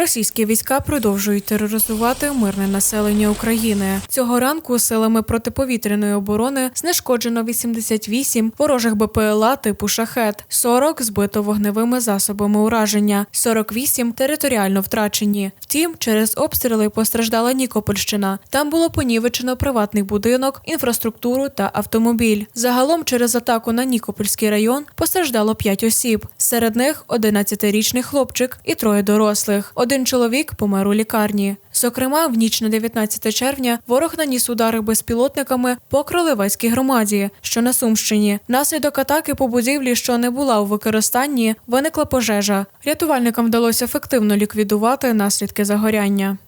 Російські війська продовжують тероризувати мирне населення України. Цього ранку силами протиповітряної оборони знешкоджено 88 ворожих БПЛА типу шахет, 40 збито вогневими засобами ураження, 48 територіально втрачені. Втім, через обстріли постраждала Нікопольщина. Там було понівечено приватний будинок, інфраструктуру та автомобіль. Загалом через атаку на Нікопольський район постраждало 5 осіб. Серед них 11-річний хлопчик і троє дорослих. Один чоловік помер у лікарні. Зокрема, в ніч на 19 червня ворог наніс удари безпілотниками по Кролевецькій громаді, що на Сумщині. Наслідок атаки по будівлі, що не була у використанні, виникла пожежа. Рятувальникам вдалося ефективно ліквідувати наслідки загоряння.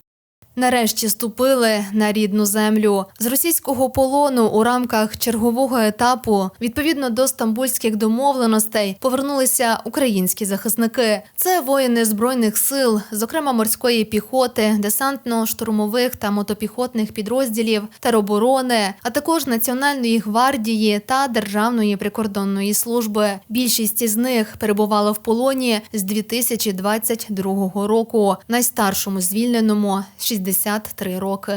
Нарешті ступили на рідну землю з російського полону у рамках чергового етапу. Відповідно до стамбульських домовленостей повернулися українські захисники. Це воїни збройних сил, зокрема морської піхоти, десантно-штурмових та мотопіхотних підрозділів тероборони, а також Національної гвардії та Державної прикордонної служби. Більшість із них перебувала в полоні з 2022 року. Найстаршому звільненому 63 роки.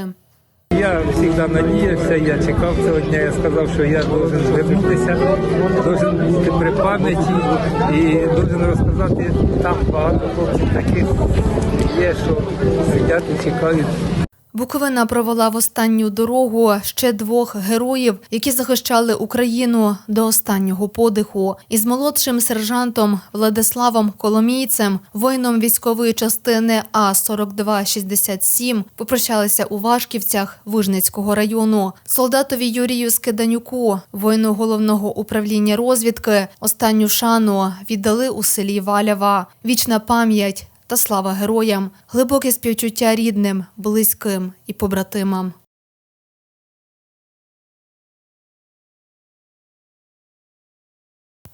Я завжди надіявся, я чекав цього дня. Я сказав, що я должен звернутися, должен бути при пам'яті і должен розказати там багато хлопців таких є, що сидять і чекають. Буковина провела в останню дорогу ще двох героїв, які захищали Україну до останнього подиху. Із молодшим сержантом Владиславом Коломійцем, воїном військової частини А 4267 попрощалися у Вашківцях Вижницького району. Солдатові Юрію Скиданюку, воїну головного управління розвідки, останню шану віддали у селі Валява. Вічна пам'ять та слава героям, глибоке співчуття рідним, близьким і побратимам.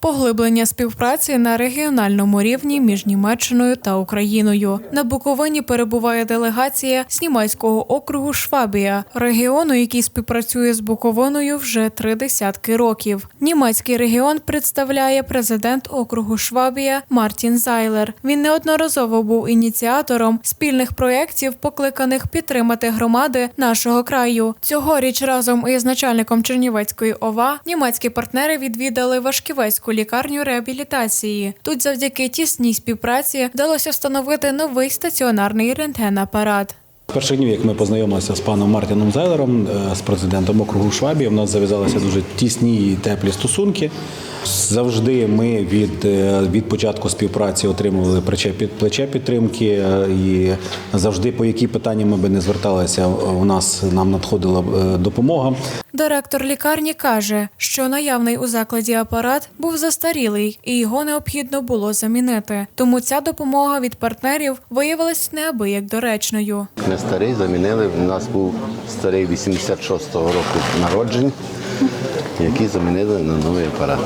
Поглиблення співпраці на регіональному рівні між Німеччиною та Україною. На Буковині перебуває делегація з німецького округу Швабія, регіону, який співпрацює з Буковиною вже три десятки років. Німецький регіон представляє президент округу Швабія Мартін Зайлер. Він неодноразово був ініціатором спільних проєктів, покликаних підтримати громади нашого краю. Цьогоріч разом із начальником Чернівецької ОВА німецькі партнери відвідали Вашківецьку лікарню реабілітації. Тут завдяки тісній співпраці вдалося встановити новий стаціонарний рентген-апарат. Перших днів, як ми познайомилися з паном Мартіном Зайлером, е, з президентом округу Швабії, у нас зав'язалися дуже тісні і теплі стосунки. Завжди ми від, е, від початку співпраці отримували плече, під, плече підтримки, е, і завжди по які питання ми би не зверталися, у нас нам надходила допомога. Директор лікарні каже, що наявний у закладі апарат був застарілий і його необхідно було замінити. Тому ця допомога від партнерів виявилась неабияк доречною. Старий, замінили. У нас був старий 86-го року народжень, який замінили на новий апарат.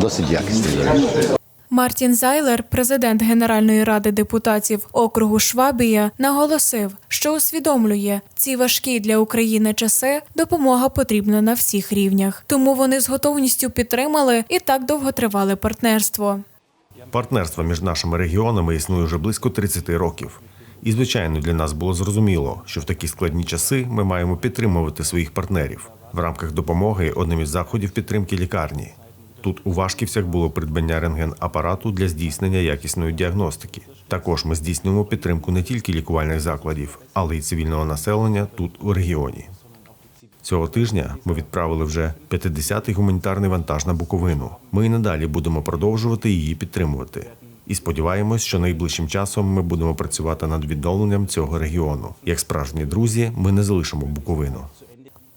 Досить якісний, до речі. Мартін Зайлер, президент Генеральної ради депутатів округу Швабія, наголосив, що усвідомлює ці важкі для України часи допомога потрібна на всіх рівнях. Тому вони з готовністю підтримали і так довго тривали партнерство. Партнерство між нашими регіонами існує вже близько 30 років. І, звичайно, для нас було зрозуміло, що в такі складні часи ми маємо підтримувати своїх партнерів. В рамках допомоги одним із заходів підтримки лікарні. Тут у Вашківцях було придбання рентген-апарату для здійснення якісної діагностики. Також ми здійснюємо підтримку не тільки лікувальних закладів, але й цивільного населення тут у регіоні. Цього тижня ми відправили вже 50-й гуманітарний вантаж на Буковину. Ми і надалі будемо продовжувати її підтримувати. І сподіваємось, що найближчим часом ми будемо працювати над відновленням цього регіону. Як справжні друзі, ми не залишимо Буковину.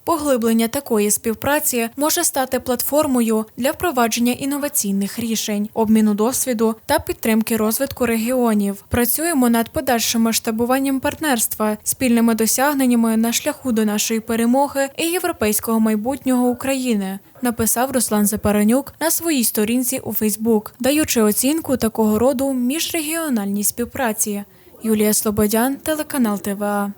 Поглиблення такої співпраці може стати платформою для впровадження інноваційних рішень, обміну досвіду та підтримки розвитку регіонів. Працюємо над подальшим масштабуванням партнерства, спільними досягненнями на шляху до нашої перемоги і європейського майбутнього України. Написав Руслан Запаранюк на своїй сторінці у Фейсбук, даючи оцінку такого роду міжрегіональній співпраці. Юлія Слободян, телеканал ТВА.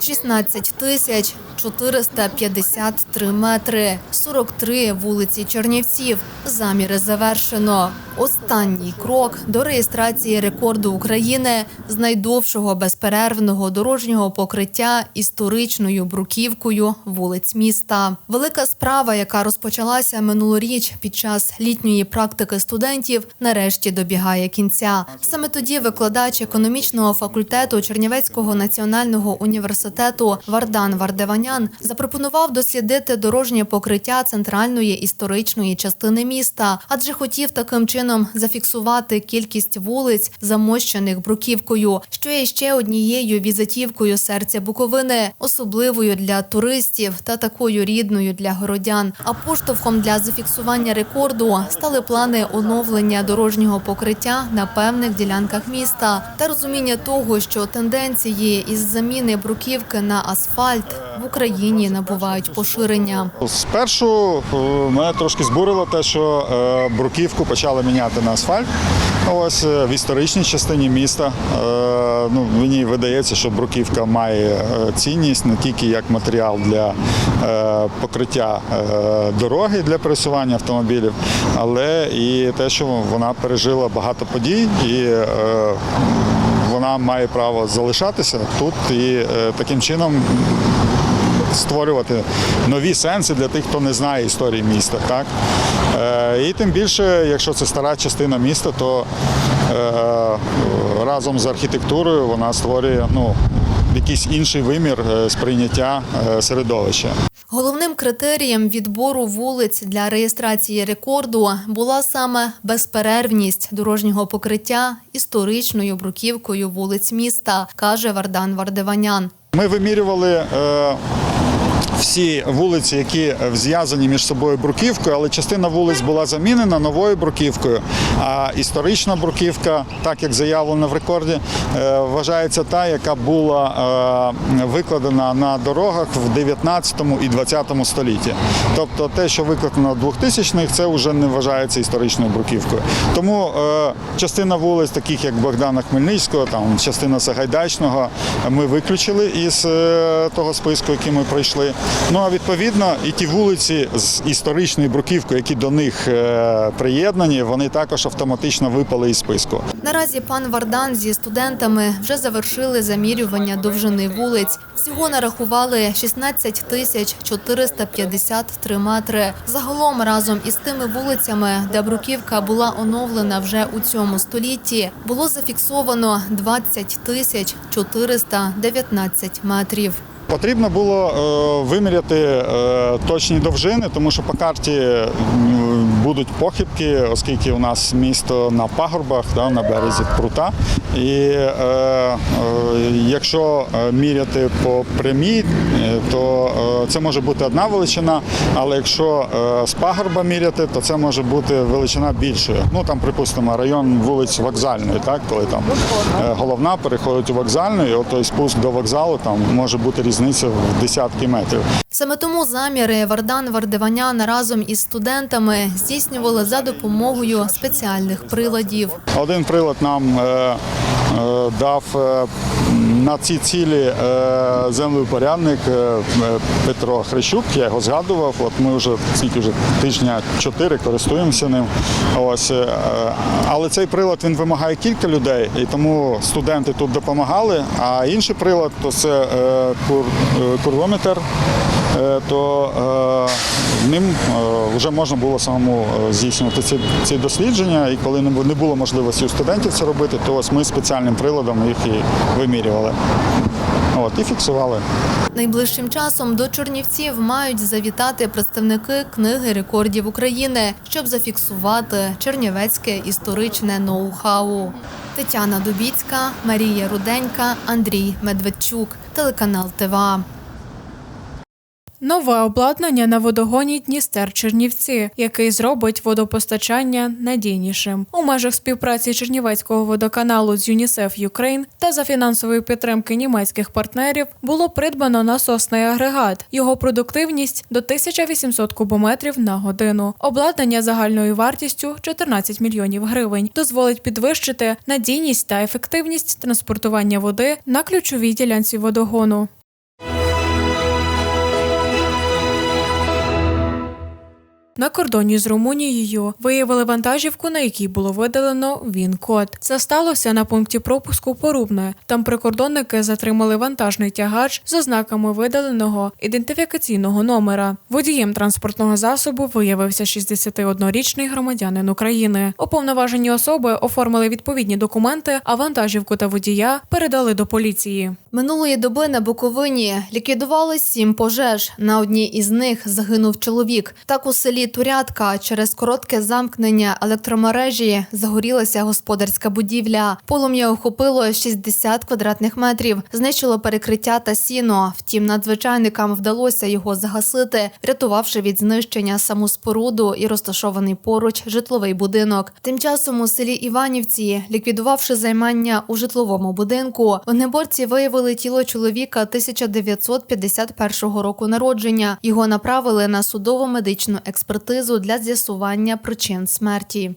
16 тисяч 453 метри, 43 вулиці Чернівців. Заміри завершено. Останній крок до реєстрації рекорду України з найдовшого безперервного дорожнього покриття історичною бруківкою вулиць міста. Велика справа, яка розпочалася минулоріч під час літньої практики студентів, нарешті добігає кінця. Саме тоді викладач економічного факультету Чернівецького національного університету Вардан Вардеванян запропонував дослідити дорожнє покриття центральної історичної частини міста, адже хотів таким чином зафіксувати кількість вулиць, замощених бруківкою, що є ще однією візитівкою серця Буковини, особливою для туристів та такою рідною для городян. А поштовхом для зафіксування рекорду стали плани оновлення дорожнього покриття на певних ділянках міста та розуміння того, що тенденції із заміни бруківки на асфальт в Україні набувають поширення. Спершу е, мене трошки збурило те, що е, бруківку почали міняти на асфальт. Ось е, в історичній частині міста. Е, Ну, мені видається, що бруківка має е, цінність не тільки як матеріал для покриття дороги для пересування автомобілів, але і те, що вона пережила багато подій і вона має право залишатися тут і таким чином створювати нові сенси для тих, хто не знає історії міста. Так? Е, і тим більше, якщо це стара частина міста, то е, разом з архітектурою вона створює ну, якийсь інший вимір е, сприйняття середовища. Головним критерієм відбору вулиць для реєстрації рекорду була саме безперервність дорожнього покриття історичною бруківкою вулиць міста, каже Вардан Вардеванян. Ми вимірювали е, всі вулиці, які зв'язані між собою бруківкою, але частина вулиць була замінена новою бруківкою. А історична бруківка, так як заявлено в рекорді, е, вважається та, яка була е, викладена на дорогах в 19 і 20 столітті. Тобто те, що викладено в 2000-х, це вже не вважається історичною бруківкою. Тому е, частина вулиць, таких як Богдана Хмельницького, там частина Сагайдачного, ми виключили із е, того списку, який ми пройшли. Ну а відповідно, і ті вулиці з історичною бруківкою, які до них е, приєднані, вони також автоматично випали із списку. Наразі пан Вардан зі студентами вже завершили замірювання довжини вулиць. Всього нарахували 16 тисяч 453 метри. Загалом разом із тими вулицями, де бруківка була оновлена вже у цьому столітті, було зафіксовано 20 тисяч 419 метрів. Потрібно було е, виміряти е, точні довжини, тому що по карті будуть похибки, оскільки у нас місто на пагорбах, на березі прута. І е, якщо міряти по прямій, то е, це може бути одна величина, але якщо е, з пагорба міряти, то це може бути величина більшою. Ну там, припустимо, район вулиць вокзальної, так, коли там е, головна переходить у вокзальну, і от той спуск до вокзалу там може бути різниця в десятки метрів. Саме тому заміри Вардан Вардеванян разом із студентами здійснювали за допомогою спеціальних приладів. Один прилад нам е, е, дав е, на ці цілі землевпорядник е, е, Петро Хрещук. Я його згадував. От ми вже скільки вже тижня чотири користуємося ним. Ось, е, але цей прилад він вимагає кілька людей, і тому студенти тут допомагали. А інший прилад то це е, кур, е, курвометр. Е, то е, ним е, вже можна було самому здійснювати ці, ці дослідження. І коли не було можливості у студентів це робити, то ось ми спеціальним приладом їх і вимірювали. От, і фіксували. Найближчим часом до Чернівців мають завітати представники книги рекордів України, щоб зафіксувати чернівецьке історичне ноу-хау. Тетяна Дубіцька, Марія Руденька, Андрій Медведчук, телеканал ТВА. Нове обладнання на водогоні Дністер Чернівці, який зробить водопостачання надійнішим. У межах співпраці Чернівецького водоканалу з ЮНІСЕФ Юкрейн та за фінансової підтримки німецьких партнерів було придбано насосний агрегат. Його продуктивність до 1800 кубометрів на годину. Обладнання загальною вартістю 14 мільйонів гривень дозволить підвищити надійність та ефективність транспортування води на ключовій ділянці водогону. На кордоні з Румунією виявили вантажівку, на якій було видалено він-код. Це сталося на пункті пропуску Порубне. Там прикордонники затримали вантажний тягач з ознаками видаленого ідентифікаційного номера. Водієм транспортного засобу виявився 61-річний громадянин України. Уповноважені особи оформили відповідні документи, а вантажівку та водія передали до поліції. Минулої доби на Буковині ліквідували сім пожеж. На одній із них загинув чоловік. Так у селі Турятка через коротке замкнення електромережі загорілася господарська будівля. Полум'я охопило 60 квадратних метрів, знищило перекриття та сіно. Втім, надзвичайникам вдалося його загасити, врятувавши від знищення саму споруду і розташований поруч житловий будинок. Тим часом у селі Іванівці, ліквідувавши займання у житловому будинку, вогнеборці виявили тіло чоловіка 1951 року народження. Його направили на судово-медичну експертизу для з'ясування причин смерті.